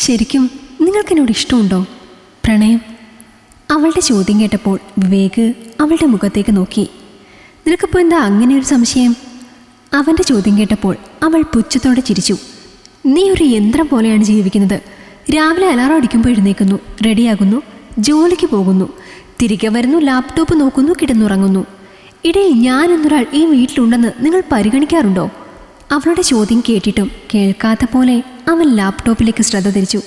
ശരിക്കും നിങ്ങൾക്കെന്നോട് ഇഷ്ടമുണ്ടോ? പ്രണയം? അവളുടെ ചോദ്യം കേട്ടപ്പോൾ വിവേക് അവളുടെ മുഖത്തേക്ക് നോക്കി. നിനക്കിപ്പോൾ എന്താ അങ്ങനെ ഒരു സംശയം? അവന്റെ ചോദ്യം കേട്ടപ്പോൾ അവൾ പുച്ഛത്തോടെ ചിരിച്ചു. നീ ഒരു യന്ത്രം പോലെയാണ് ജീവിക്കുന്നത്. രാവിലെ അലാറം അടിക്കുമ്പോൾ എഴുന്നേക്കുന്നു റെഡിയാകുന്നു. ജോലിക്ക് പോകുന്നു. തിരികെ വരുന്നു ലാപ്ടോപ്പ് നോക്കുന്നു കിടന്നുറങ്ങുന്നു. ഇടയിൽ ഞാൻ എന്നൊരാൾ ഈ വീട്ടിലുണ്ടെന്ന് നിങ്ങൾ പരിഗണിക്കാറുണ്ടോ? അവളുടെ ചോദ്യം കേട്ടിട്ടും കേൾക്കാത്ത പോലെ അവൻ ലാപ്ടോപ്പിലേക്ക് ശ്രദ്ധ തിരിച്ചു.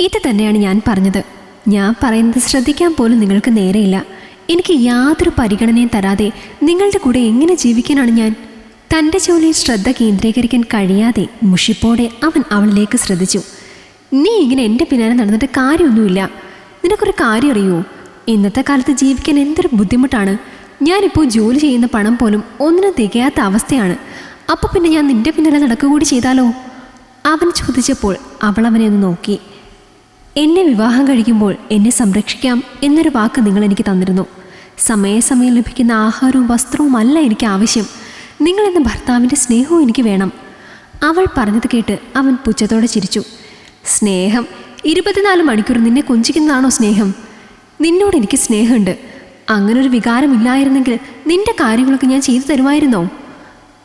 ഇത് തന്നെയാണ് ഞാൻ പറഞ്ഞത്. ഞാൻ പറയുന്നത് ശ്രദ്ധിക്കാൻ പോലും നിങ്ങൾക്ക് നേരെയില്ല. എനിക്ക് യാതൊരു പരിഗണനയും തരാതെ നിങ്ങളുടെ കൂടെ എങ്ങനെ ജീവിക്കാനാണ് ഞാൻ? തന്റെ ജോലിയിൽ ശ്രദ്ധ കേന്ദ്രീകരിക്കാൻ കഴിയാതെ മുഷിപ്പോടെ അവൻ അവളിലേക്ക് ശ്രദ്ധിച്ചു. നീ ഇങ്ങനെ എന്റെ പിന്നാലെ നടന്നിട്ട് കാര്യമൊന്നുമില്ല. നിനക്കൊരു കാര്യം അറിയുമോ ഇന്നത്തെ കാലത്ത് ജീവിക്കാൻ എന്തൊരു ബുദ്ധിമുട്ടാണ്. ഞാനിപ്പോൾ ജോലി ചെയ്യുന്ന പണം പോലും ഒന്നിനും തികയാത്ത അവസ്ഥയാണ്. അപ്പോൾ പിന്നെ ഞാൻ നിന്റെ പിന്നാലെ നടക്കുകൂടി ചെയ്താലോ? അവൻ ചോദിച്ചപ്പോൾ അവൾ അവനെ ഒന്ന് നോക്കി. എന്നെ വിവാഹം കഴിക്കുമ്പോൾ എന്നെ സംരക്ഷിക്കാം എന്നൊരു വാക്ക് നിങ്ങൾ എനിക്ക് തന്നിരുന്നു. സമയാസമയം ലഭിക്കുന്ന ആഹാരവും വസ്ത്രവും അല്ല എനിക്ക് ആവശ്യം. നിങ്ങളെന്ന ഭർത്താവിന്റെ സ്നേഹവും എനിക്ക് വേണം. അവൾ പറഞ്ഞത് കേട്ട് അവൻ പുച്ഛത്തോടെ ചിരിച്ചു. സ്നേഹം? ഇരുപത്തിനാല് മണിക്കൂർ നിന്നെ കൊഞ്ചിക്കുന്നതാണോ സ്നേഹം? നിന്നോട് എനിക്ക് സ്നേഹമുണ്ട്. അങ്ങനൊരു വികാരമില്ലായിരുന്നെങ്കിൽ നിന്റെ കാര്യങ്ങളൊക്കെ ഞാൻ ചെയ്തു തരുമായിരുന്നോ?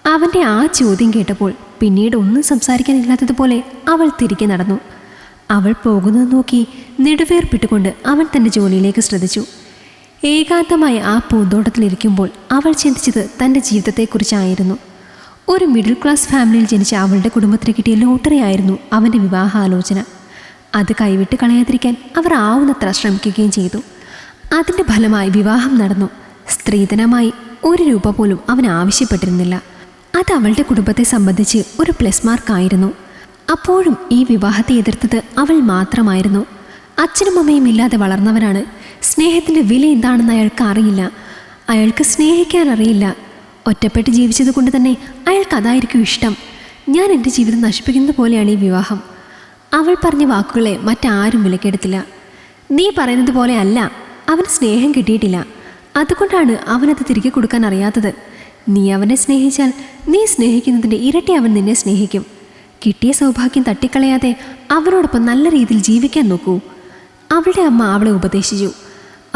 അവന്റെ ആ ചോദ്യം കേട്ടപ്പോൾ പിന്നീട് ഒന്നും സംസാരിക്കാനില്ലാത്തതുപോലെ അവൾ തിരികെ നടന്നു. അവൾ പോകുന്നത് നോക്കി നെടുവേർപ്പിട്ടുകൊണ്ട് അവൻ തന്റെ ജോലിയിലേക്ക് ശ്രദ്ധിച്ചു. ഏകാന്തമായ ആ പൂന്തോട്ടത്തിലിരിക്കുമ്പോൾ അവൾ ചിന്തിച്ചത് തന്റെ ജീവിതത്തെക്കുറിച്ചായിരുന്നു. ഒരു മിഡിൽ ക്ലാസ് ഫാമിലിയിൽ ജനിച്ച അവളുടെ കുടുംബത്തിന് കിട്ടിയ ലോട്ടറി ആയിരുന്നു അവന്റെ വിവാഹാലോചന. അത് കൈവിട്ട് കളയാതിരിക്കാൻ അവർ ആവുന്നത്ര ശ്രമിക്കുകയും ചെയ്തു. അതിന്റെ ഫലമായി വിവാഹം നടന്നു. സ്ത്രീധനമായി ഒരു രൂപ പോലും അവൻ ആവശ്യപ്പെട്ടിരുന്നില്ല. അത് അവളുടെ കുടുംബത്തെ സംബന്ധിച്ച് ഒരു പ്ലസ് മാർക്കായിരുന്നു അപ്പോഴും ഈ വിവാഹത്തെ എതിർത്തത് അവൾ മാത്രമായിരുന്നു. അച്ഛനും അമ്മയും ഇല്ലാതെ വളർന്നവരാണ്. സ്നേഹത്തിന്റെ വില എന്താണെന്ന് അയാൾക്ക് അറിയില്ല. അയാൾക്ക് സ്നേഹിക്കാൻ അറിയില്ല. ഒറ്റപ്പെട്ട് ജീവിച്ചത് കൊണ്ട് തന്നെ അയാൾക്ക് അതായിരിക്കും ഇഷ്ടം. ഞാൻ എന്റെ ജീവിതം നശിപ്പിക്കുന്നത് പോലെയാണ് ഈ വിവാഹം. അവൾ പറഞ്ഞ വാക്കുകളെ മറ്റാരും വിലക്കെടുത്തില്ല. നീ പറയുന്നത് പോലെ അല്ല. അവന് സ്നേഹം കിട്ടിയിട്ടില്ല. അതുകൊണ്ടാണ് അവനത് തിരികെ കൊടുക്കാൻ അറിയാത്തത്. നീ അവനെ സ്നേഹിച്ചാൽ നീ സ്നേഹിക്കുന്നതിന്റെ ഇരട്ടി അവൻ നിന്നെ സ്നേഹിക്കും. കിട്ടിയ സൗഭാഗ്യം തട്ടിക്കളയാതെ അവരോടൊപ്പം നല്ല രീതിയിൽ ജീവിക്കാൻ നോക്കൂ. അവളുടെ അമ്മ അവളെ ഉപദേശിച്ചു.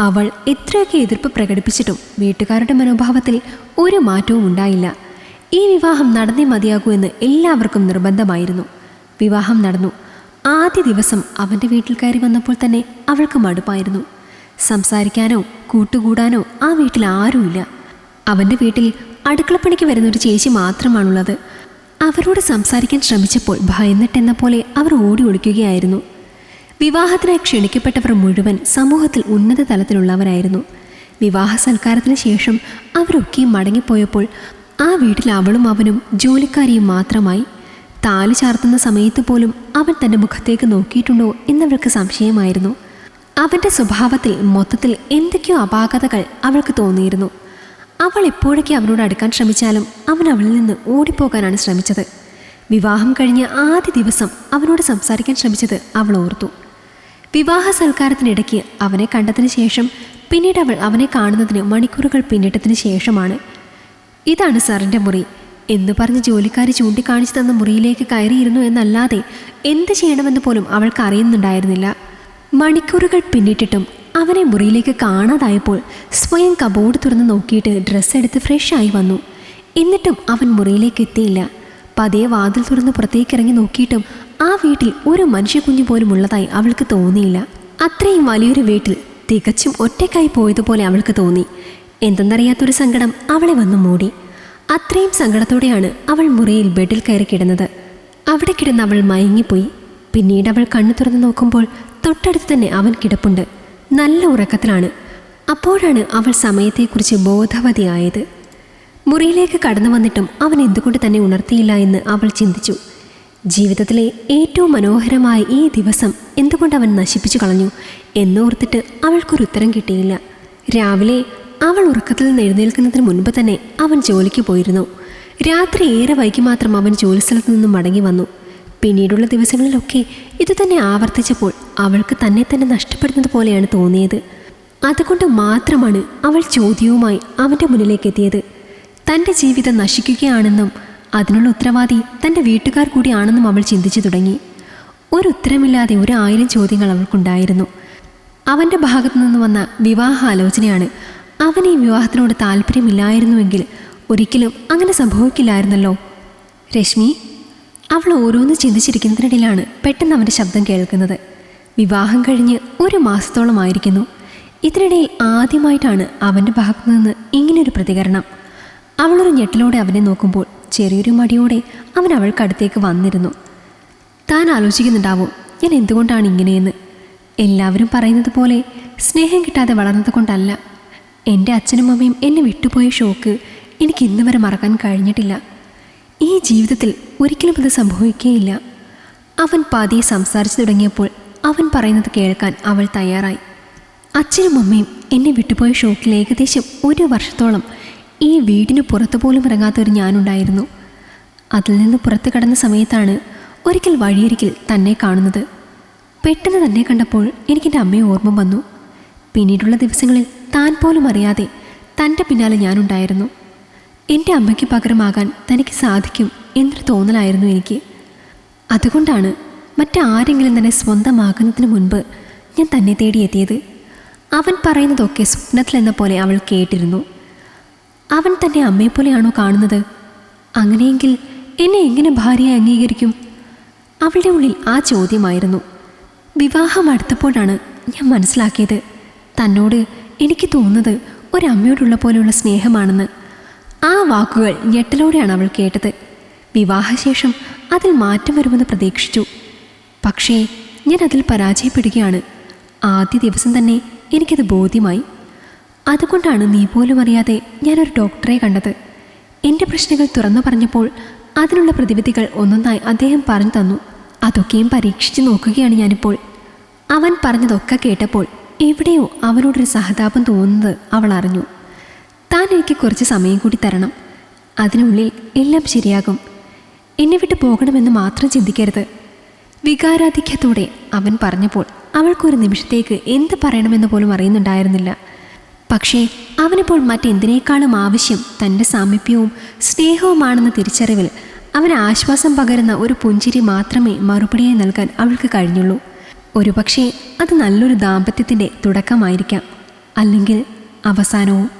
അവൾ എത്രയൊക്കെ എതിർപ്പ് പ്രകടിപ്പിച്ചിട്ടും വീട്ടുകാരുടെ മനോഭാവത്തിൽ ഒരു മാറ്റവും ഉണ്ടായില്ല. ഈ വിവാഹം നടന്നേ മതിയാകൂ എന്ന് എല്ലാവർക്കും നിർബന്ധമായിരുന്നു. വിവാഹം നടന്നു. ആദ്യ ദിവസം അവന്റെ വീട്ടിൽ കയറി വന്നപ്പോൾ തന്നെ അവൾക്ക് മടുപ്പായിരുന്നു. സംസാരിക്കാനോ കൂട്ടുകൂടാനോ ആ വീട്ടിൽ ആരുമില്ല. അവന്റെ വീട്ടിൽ അടുക്കളപ്പണിക്ക് വരുന്ന ഒരു ചേച്ചി മാത്രമാണുള്ളത്. അവരോട് സംസാരിക്കാൻ ശ്രമിച്ചപ്പോൾ ഭയന്നിട്ടെന്ന പോലെ അവർ ഓടി ഒളിക്കുകയായിരുന്നു. വിവാഹത്തിനായി ക്ഷണിക്കപ്പെട്ടവർ മുഴുവൻ സമൂഹത്തിൽ ഉന്നത തലത്തിലുള്ളവരായിരുന്നു. വിവാഹ സൽക്കാരത്തിന് ശേഷം അവരൊക്കെയും മടങ്ങിപ്പോയപ്പോൾ ആ വീട്ടിൽ അവളും അവനും ജോലിക്കാരിയും മാത്രമായി. താലി ചാർത്തുന്ന സമയത്ത് പോലും അവൻ തന്റെ മുഖത്തേക്ക് നോക്കിയിട്ടുണ്ടോ എന്നവർക്ക് സംശയമായിരുന്നു. അവന്റെ സ്വഭാവത്തിൽ മൊത്തത്തിൽ എന്തൊക്കെയോ അപാകതകൾ അവൾക്ക് തോന്നിയിരുന്നു. അവൾ എപ്പോഴൊക്കെ അവനോട് അടുക്കാൻ ശ്രമിച്ചാലും അവൻ അവളിൽ നിന്ന് ഓടിപ്പോകാനാണ് ശ്രമിച്ചത്. വിവാഹം കഴിഞ്ഞ ആദ്യ ദിവസം അവനോട് സംസാരിക്കാൻ ശ്രമിച്ചത് അവൾ ഓർത്തു. വിവാഹ സൽക്കാരത്തിനിടയ്ക്ക് അവനെ കണ്ടതിന് ശേഷം പിന്നീട് അവൾ അവനെ കാണുന്നതിന് മണിക്കൂറുകൾ പിന്നിട്ടതിന് ശേഷമാണ്. ഇതാണ് സാറിന്റെ മുറി. എന്ന് പറഞ്ഞ് ജോലിക്കാരി ചൂണ്ടിക്കാണിച്ചു തന്ന മുറിയിലേക്ക് കയറിയിരുന്നു എന്നല്ലാതെ എന്ത് ചെയ്യണമെന്ന് പോലും അവൾക്ക് അറിയുന്നുണ്ടായിരുന്നില്ല. മണിക്കൂറുകൾ പിന്നിട്ടിട്ടും അവനെ മുറിയിലേക്ക് കാണാതായപ്പോൾ സ്വയം കബോർഡ് തുറന്ന് നോക്കിയിട്ട് ഡ്രസ്സ് എടുത്ത് ഫ്രഷായി വന്നു. എന്നിട്ടും അവൻ മുറിയിലേക്ക് എത്തിയില്ല. പതിയെ വാതിൽ തുറന്ന് പുറത്തേക്ക് ഇറങ്ങി നോക്കിയിട്ടും ആ വീട്ടിൽ ഒരു മനുഷ്യക്കുഞ്ഞു പോലും ഉള്ളതായി അവൾക്ക് തോന്നിയില്ല. അത്രയും വലിയൊരു വീട്ടിൽ തികച്ചും ഒറ്റയ്ക്കായി പോയതുപോലെ അവൾക്ക് തോന്നി. എന്തെന്നറിയാത്തൊരു സങ്കടം അവളെ വന്നു മൂടി. അത്രയും സങ്കടത്തോടെയാണ് അവൾ മുറിയിൽ ബെഡിൽ കയറി കിടന്നത്. അവിടെ കിടന്ന് അവൾ മയങ്ങിപ്പോയി. പിന്നീട് അവൾ കണ്ണു തുറന്ന് നോക്കുമ്പോൾ തൊട്ടടുത്ത് തന്നെ അവൻ കിടപ്പുണ്ട്. നല്ല ഉറക്കത്തിലാണ്. അപ്പോഴാണ് അവൾ സമയത്തെക്കുറിച്ച് ബോധവതിയായത്. മുറിയിലേക്ക് കടന്നു വന്നിട്ടും അവൻ എന്തുകൊണ്ട് തന്നെ ഉണർത്തിയില്ല എന്ന് അവൾ ചിന്തിച്ചു. ജീവിതത്തിലെ ഏറ്റവും മനോഹരമായ ഈ ദിവസം എന്തുകൊണ്ട് അവൻ നശിപ്പിച്ചു കളഞ്ഞു എന്നോർത്തിട്ട് അവൾക്കൊരു ഉത്തരം കിട്ടിയില്ല. രാവിലെ അവൾ ഉറക്കത്തിൽ നിന്ന് എഴുന്നേൽക്കുന്നതിന് മുൻപ് തന്നെ അവൻ ജോലിക്ക് പോയിരുന്നു. രാത്രി ഏറെ വൈകി മാത്രം അവൻ ജോലിസ്ഥലത്ത് നിന്നും മടങ്ങി വന്നു. പിന്നീടുള്ള ദിവസങ്ങളിലൊക്കെ ഇതുതന്നെ ആവർത്തിച്ചപ്പോൾ അവൾക്ക് തന്നെ തന്നെ നഷ്ടപ്പെടുന്നത് പോലെയാണ് തോന്നിയത്. അതുകൊണ്ട് മാത്രമാണ് അവൾ ചോദ്യവുമായി അവന്റെ മുന്നിലേക്ക് എത്തിയത് തന്റെ ജീവിതം നശിക്കുകയാണെന്നും അതിനുള്ള ഉത്തരവാദി തന്റെ വീട്ടുകാർ കൂടിയാണെന്നും അവൾ ചിന്തിച്ചു തുടങ്ങി. ഒരു ഉത്തരമില്ലാതെ ഒരു ആയിരം ചോദ്യങ്ങൾ അവൾക്കുണ്ടായിരുന്നു. അവന്റെ ഭാഗത്തു നിന്ന് വന്ന വിവാഹാലോചനയാണ് അവന് ഈ വിവാഹത്തിനോട് താല്പര്യമില്ലായിരുന്നുവെങ്കിൽ ഒരിക്കലും അങ്ങനെ സംഭവിക്കില്ലായിരുന്നല്ലോ. രശ്മി അവൾ ഓരോന്ന് ചിന്തിച്ചിരിക്കുന്നതിനിടയിലാണ് പെട്ടെന്ന് അവന്റെ ശബ്ദം കേൾക്കുന്നത്. വിവാഹം കഴിഞ്ഞ് ഒരു മാസത്തോളമായിരിക്കുന്നു ഇതിനിടയിൽ ആദ്യമായിട്ടാണ് അവന്റെ ഭാഗത്തു നിന്ന് ഇങ്ങനൊരു പ്രതികരണം. അവളൊരു ഞെട്ടലോടെ അവനെ നോക്കുമ്പോൾ ചെറിയൊരു മടിയോടെ അവൻ അവൾക്കടുത്തേക്ക് വന്നിരുന്നു. താൻ ആലോചിക്കുന്നുണ്ടാവും ഞാൻ എന്തുകൊണ്ടാണ് ഇങ്ങനെയെന്ന്? എല്ലാവരും പറയുന്നത് പോലെ സ്നേഹം കിട്ടാതെ വളർന്നത് കൊണ്ടല്ല. എന്റെ അച്ഛനും അമ്മയും എന്നെ വിട്ടുപോയ ഷോക്ക് എനിക്ക് ഇന്ന് വരെ മറക്കാൻ കഴിഞ്ഞിട്ടില്ല. ഈ ജീവിതത്തിൽ ഒരിക്കലും അത് സംഭവിക്കുകയില്ല. അവൻ പതിയെ സംസാരിച്ചു തുടങ്ങിയപ്പോൾ അവൻ പറയുന്നത് കേൾക്കാൻ അവൾ തയ്യാറായി. അച്ഛനും അമ്മയും എന്നെ വിട്ടുപോയ ഷോക്കിൽ ഏകദേശം ഒരു വർഷത്തോളം ഈ വീടിന് പുറത്തു പോലും ഇറങ്ങാത്ത ഒരു ഞാനുണ്ടായിരുന്നു. അതിൽ നിന്ന് പുറത്തു കടന്ന സമയത്താണ് ഒരിക്കൽ വഴിയരികിൽ തന്നെ കാണുന്നത്. പെട്ടെന്ന് തന്നെ കണ്ടപ്പോൾ എനിക്കെന്റെ അമ്മയെ ഓർമ്മ വന്നു. പിന്നീടുള്ള ദിവസങ്ങളിൽ താൻ പോലും അറിയാതെ തന്റെ പിന്നാലെ ഞാനുണ്ടായിരുന്നു. എന്റെ അമ്മയ്ക്ക് പകരമാകാൻ തനിക്ക് സാധിക്കും എന്നൊരു തോന്നലായിരുന്നു എനിക്ക്. അതുകൊണ്ടാണ് മറ്റാരെങ്കിലും തന്നെ സ്വന്തമാകുന്നതിന് മുൻപ് ഞാൻ തന്നെ തേടിയെത്തിയത്. അവൻ പറയുന്നതൊക്കെ സ്വപ്നത്തിലെന്ന പോലെ അവൾ കേട്ടിരുന്നു. അവൻ തന്നെ അമ്മയെപ്പോലെയാണോ കാണുന്നത്? അങ്ങനെയെങ്കിൽ എന്നെ എങ്ങനെ ഭാര്യയെ അംഗീകരിക്കും? അവളുടെ ഉള്ളിൽ ആ ചോദ്യമായിരുന്നു. വിവാഹം അടുത്തപ്പോഴാണ് ഞാൻ മനസ്സിലാക്കിയത്. തന്നോട് എനിക്ക് തോന്നുന്നത് ഒരമ്മയോടുള്ള പോലെയുള്ള സ്നേഹമാണെന്ന്. ആ വാക്കുകൾ ഞെട്ടലോടെയാണ് അവൾ കേട്ടത്. വിവാഹശേഷം അതിൽ മാറ്റം വരുമെന്ന് പ്രതീക്ഷിച്ചു. പക്ഷേ ഞാൻ അതിൽ പരാജയപ്പെടുകയാണ്. ആദ്യ ദിവസം തന്നെ എനിക്കത് ബോധ്യമായി. അതുകൊണ്ടാണ് നീ പോലും അറിയാതെ ഞാനൊരു ഡോക്ടറെ കണ്ടത്. എന്റെ പ്രശ്നങ്ങൾ തുറന്നു പറഞ്ഞപ്പോൾ അതിനുള്ള പ്രതിവിധികൾ ഒന്നൊന്നായി അദ്ദേഹം പറഞ്ഞു തന്നു. അതൊക്കെയും പരീക്ഷിച്ചു നോക്കുകയാണ് ഞാനിപ്പോൾ. അവൻ പറഞ്ഞതൊക്കെ കേട്ടപ്പോൾ എവിടെയോ അവനോടൊരു സഹതാപം തോന്നുന്നത് അവൾ അറിഞ്ഞു. താൻ എനിക്ക് കുറച്ച് സമയം കൂടി തരണം. അതിനുള്ളിൽ എല്ലാം ശരിയാകും. എന്നെ വിട്ട് പോകണമെന്ന് മാത്രം ചിന്തിക്കരുത്. വികാരാധിക്യത്തോടെ അവൻ പറഞ്ഞപ്പോൾ അവൾക്കൊരു നിമിഷത്തേക്ക് എന്ത് പറയണമെന്ന് പോലും അറിയുന്നുണ്ടായിരുന്നില്ല. പക്ഷേ അവനിപ്പോൾ മറ്റെന്തിനേക്കാളും ആവശ്യം തന്റെ സാമീപ്യവും സ്നേഹവുമാണെന്ന തിരിച്ചറിവിൽ അവന് ആശ്വാസം പകരുന്ന ഒരു പുഞ്ചിരി മാത്രമേ മറുപടിയായി നൽകാൻ അവൾക്ക് കഴിഞ്ഞുള്ളൂ. ഒരുപക്ഷേ അത് നല്ലൊരു ദാമ്പത്യത്തിന്റെ തുടക്കമായിരിക്കാം. അല്ലെങ്കിൽ അവസാനവും